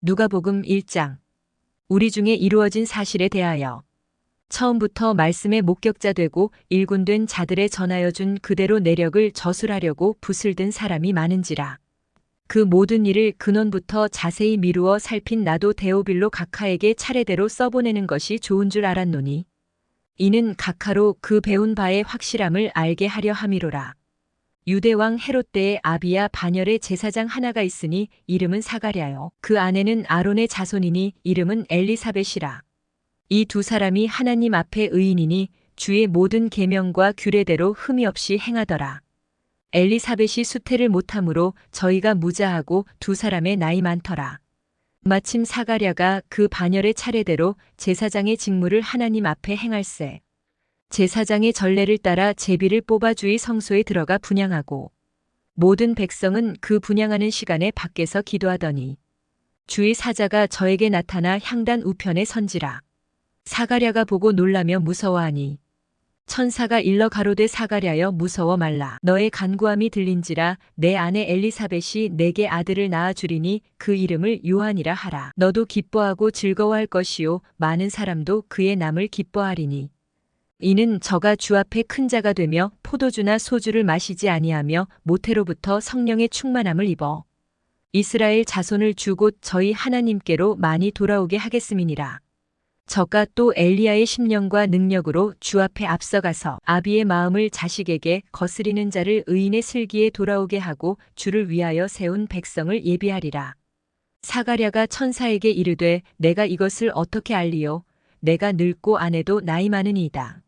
누가복음 1장 우리 중에 이루어진 사실에 대하여 처음부터 말씀의 목격자 되고 일군된 자들의 전하여 준 그대로 내력을 저술하려고 붓을 든 사람이 많은지라 그 모든 일을 근원부터 자세히 미루어 살핀 나도 데오빌로 각하에게 차례대로 써보내는 것이 좋은 줄 알았노니 이는 각하로 그 배운 바의 확실함을 알게 하려 함이로라. 유대왕 헤롯 때에 아비야 반열의 제사장 하나가 있으니 이름은 사가랴요. 그 아내는 아론의 자손이니 이름은 엘리사벳이라. 이 두 사람이 하나님 앞에 의인이니 주의 모든 계명과 규례대로 흠이 없이 행하더라. 엘리사벳이 수태를 못함으로 저희가 무자하고 두 사람의 나이 많더라. 마침 사가랴가 그 반열의 차례대로 제사장의 직무를 하나님 앞에 행할세. 제사장의 전례를 따라 제비를 뽑아 주의 성소에 들어가 분양하고 모든 백성은 그 분양하는 시간에 밖에서 기도하더니 주의 사자가 저에게 나타나 향단 우편에 선지라. 사가랴가 보고 놀라며 무서워하니 천사가 일러 가로되 사가랴여 무서워 말라. 너의 간구함이 들린지라 내 아내 엘리사벳이 내게 아들을 낳아 주리니 그 이름을 요한이라 하라. 너도 기뻐하고 즐거워할 것이요 많은 사람도 그의 남을 기뻐하리니 이는 저가 주 앞에 큰 자가 되며 포도주나 소주를 마시지 아니하며 모태로부터 성령의 충만함을 입어 이스라엘 자손을 주곧 저희 하나님께로 많이 돌아오게 하겠음이니라. 저가 또 엘리야의 심령과 능력으로 주 앞에 앞서가서 아비의 마음을 자식에게 거스리는 자를 의인의 슬기에 돌아오게 하고 주를 위하여 세운 백성을 예비하리라. 사가랴가 천사에게 이르되 내가 이것을 어떻게 알리요? 내가 늙고 아내도 나이 많으니이다.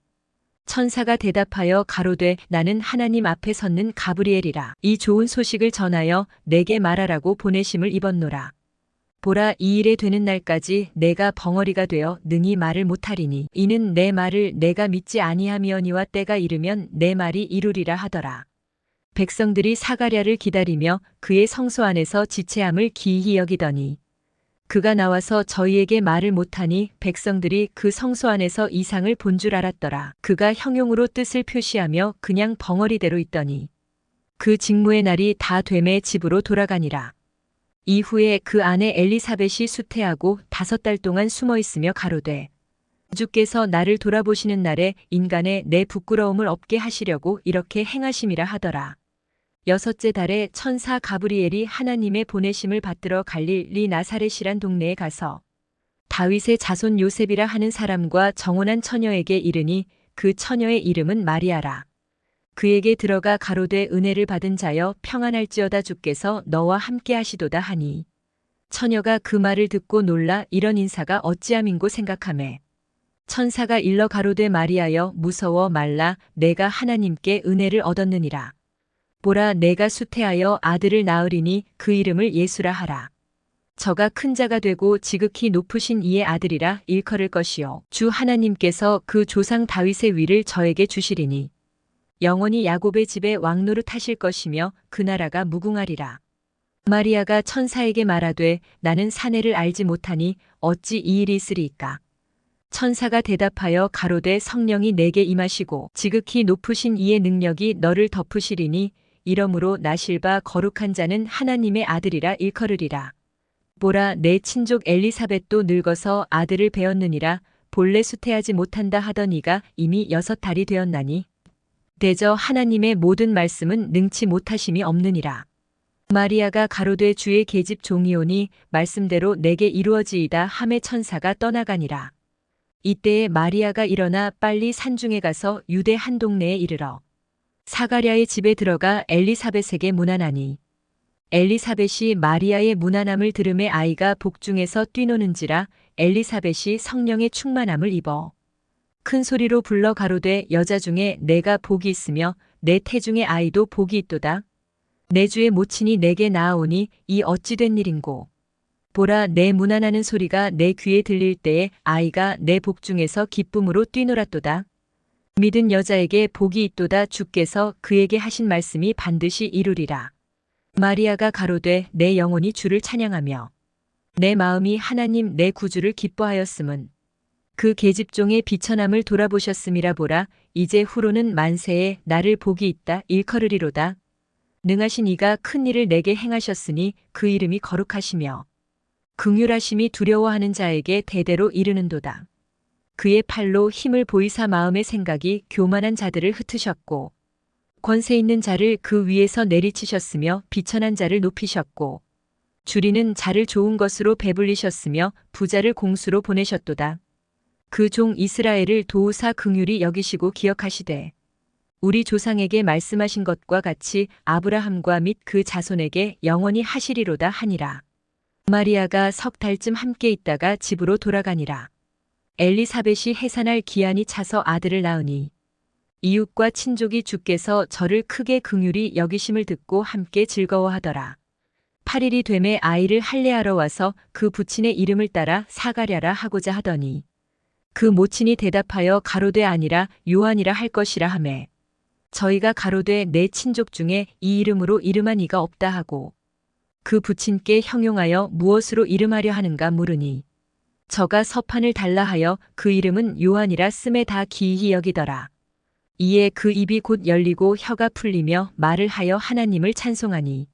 천사가 대답하여 가로되 나는 하나님 앞에 섰는 가브리엘이라. 이 좋은 소식을 전하여 내게 말하라고 보내심을 입었노라. 보라 이 일에 되는 날까지 내가 벙어리가 되어 능히 말을 못하리니 이는 내 말을 내가 믿지 아니하미언니와 때가 이르면 내 말이 이루리라 하더라. 백성들이 사가랴를 기다리며 그의 성소 안에서 지체함을 기이히 여기더니 그가 나와서 저희에게 말을 못하니 백성들이 그 성소 안에서 이상을 본 줄 알았더라. 그가 형용으로 뜻을 표시하며 그냥 벙어리대로 있더니 그 직무의 날이 다 되매 집으로 돌아가니라. 이후에 그 아내 엘리사벳이 수태하고 다섯 달 동안 숨어 있으며 가로되 주께서 나를 돌아보시는 날에 인간의 내 부끄러움을 없게 하시려고 이렇게 행하심이라 하더라. 여섯째 달에 천사 가브리엘이 하나님의 보내심을 받들어 갈릴리 나사렛이란 동네에 가서 다윗의 자손 요셉이라 하는 사람과 정혼한 처녀에게 이르니 그 처녀의 이름은 마리아라. 그에게 들어가 가로되 은혜를 받은 자여 평안할지어다 주께서 너와 함께 하시도다 하니 처녀가 그 말을 듣고 놀라 이런 인사가 어찌함인고 생각하매 천사가 일러 가로되 마리아여 무서워 말라 내가 하나님께 은혜를 얻었느니라 보라 내가 수태하여 아들을 낳으리니 그 이름을 예수라 하라 저가 큰 자가 되고 지극히 높으신 이의 아들이라 일컬을 것이요 주 하나님께서 그 조상 다윗의 위를 저에게 주시리니 영원히 야곱의 집에 왕노릇 하실 것이며 그 나라가 무궁하리라. 마리아가 천사에게 말하되 나는 사내를 알지 못하니 어찌 이 일이 있으리이까. 천사가 대답하여 가로되 성령이 내게 임하시고 지극히 높으신 이의 능력이 너를 덮으시리니 이러므로 나실바 거룩한 자는 하나님의 아들이라 일컬으리라. 보라 내 친족 엘리사벳도 늙어서 아들을 배었느니라 본래 수태하지 못한다 하던 이가 이미 여섯 달이 되었나니 대저 하나님의 모든 말씀은 능치 못하심이 없느니라. 마리아가 가로되 주의 계집 종이오니 말씀대로 내게 이루어지이다 함의 천사가 떠나가니라. 이때에 마리아가 일어나 빨리 산중에 가서 유대 한 동네에 이르러 사가랴의 집에 들어가 엘리사벳에게 문안하니 엘리사벳이 마리아의 문안함을 들음에 아이가 복중에서 뛰노는지라 엘리사벳이 성령의 충만함을 입어 큰 소리로 불러 가로되 여자 중에 내가 복이 있으며 내 태중의 아이도 복이 있도다. 내 주의 모친이 내게 나아오니 이 어찌 된 일인고. 보라 내 무난하는 소리가 내 귀에 들릴 때에 아이가 내 복중에서 기쁨으로 뛰놀았도다. 믿은 여자에게 복이 있도다 주께서 그에게 하신 말씀이 반드시 이루리라. 마리아가 가로되 내 영혼이 주를 찬양하며 내 마음이 하나님 내 구주를 기뻐하였음은 그 계집종의 비천함을 돌아보셨음이라 보라 이제 후로는 만세에 나를 복이 있다 일컬으리로다. 능하신 이가 큰 일을 내게 행하셨으니 그 이름이 거룩하시며 긍휼하심이 두려워하는 자에게 대대로 이르는도다. 그의 팔로 힘을 보이사 마음의 생각이 교만한 자들을 흩으셨고 권세 있는 자를 그 위에서 내리치셨으며 비천한 자를 높이셨고 줄이는 자를 좋은 것으로 배불리셨으며 부자를 공수로 보내셨도다. 그 종 이스라엘을 도우사 긍휼히 여기시고 기억하시되 우리 조상에게 말씀하신 것과 같이 아브라함과 및 그 자손에게 영원히 하시리로다 하니라. 마리아가 석 달쯤 함께 있다가 집으로 돌아가니라. 엘리사벳이 해산할 기한이 차서 아들을 낳으니 이웃과 친족이 주께서 저를 크게 긍휼히 여기심을 듣고 함께 즐거워하더라. 8일이 되매 아이를 할례하러 와서 그 부친의 이름을 따라 사가랴라 하고자 하더니 그 모친이 대답하여 가로되 아니라 요한이라 할 것이라 하매 저희가 가로되 내 친족 중에 이 이름으로 이름한 이가 없다 하고 그 부친께 형용하여 무엇으로 이름하려 하는가 물으니 저가 서판을 달라 하여 그 이름은 요한이라 씀에 다 기이히 여기더라. 이에 그 입이 곧 열리고 혀가 풀리며 말을 하여 하나님을 찬송하니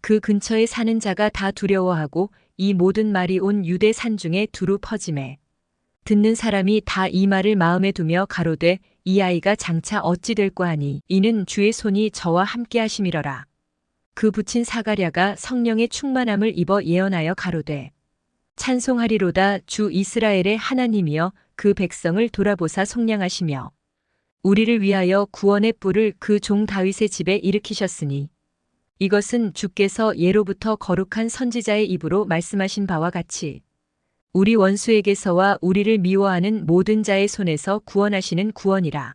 그 근처에 사는 자가 다 두려워하고 이 모든 말이 온 유대 산 중에 두루 퍼짐에 듣는 사람이 다 이 말을 마음에 두며 가로되 이 아이가 장차 어찌 될까 하니 이는 주의 손이 저와 함께 하심이러라. 그 붙인 사가랴가 성령의 충만함을 입어 예언하여 가로되 찬송하리로다 주 이스라엘의 하나님이여 그 백성을 돌아보사 속량하시며 우리를 위하여 구원의 뿔을 그 종 다윗의 집에 일으키셨으니 이것은 주께서 예로부터 거룩한 선지자의 입으로 말씀하신 바와 같이 우리 원수에게서와 우리를 미워하는 모든 자의 손에서 구원하시는 구원이라.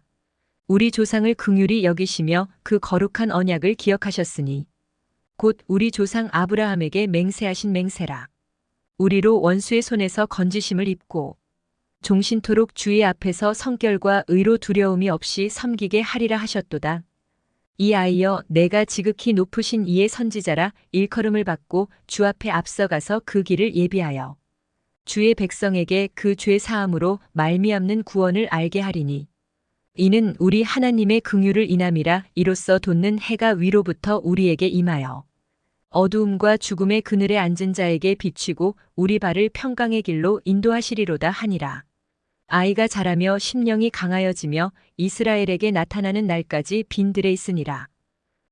우리 조상을 긍휼히 여기시며 그 거룩한 언약을 기억하셨으니 곧 우리 조상 아브라함에게 맹세하신 맹세라. 우리로 원수의 손에서 건지심을 입고 종신토록 주의 앞에서 성결과 의로 두려움이 없이 섬기게 하리라 하셨도다. 이 아이여 내가 지극히 높으신 이의 선지자라 일컬음을 받고 주 앞에 앞서가서 그 길을 예비하여 주의 백성에게 그 죄 사함으로 말미암는 구원을 알게 하리니 이는 우리 하나님의 긍휼을 인함이라 이로써 돋는 해가 위로부터 우리에게 임하여 어두움과 죽음의 그늘에 앉은 자에게 비치고 우리 발을 평강의 길로 인도하시리로다 하니라. 아이가 자라며 심령이 강하여지며 이스라엘에게 나타나는 날까지 빈들에 있으니라.